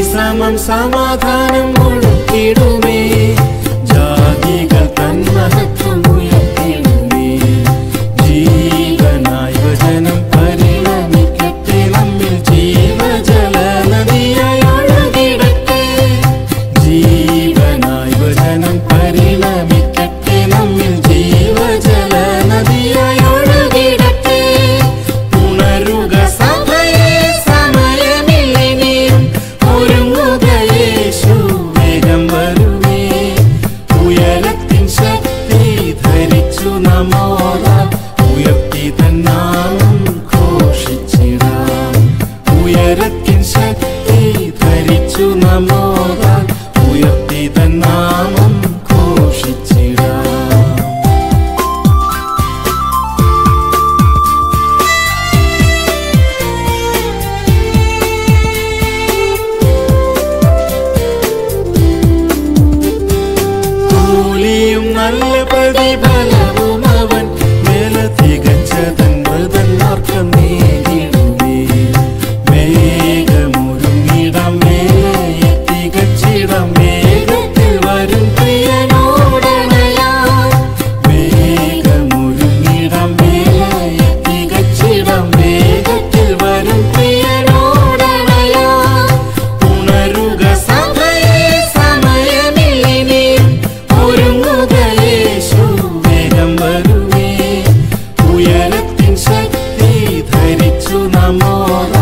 சமம் சமாதானம் கொடுத்திடுமே ഉയർത്തി തന്നാമം ഘോഷിച്ചിടാം. ഉയരത്തിൻ ശക്തി ധരിച്ചു നമോദാം. ഉയർത്തി തന്നാമം ഘോഷിച്ചിടാം നല്ല പ്രതിഫലം not for me. todo.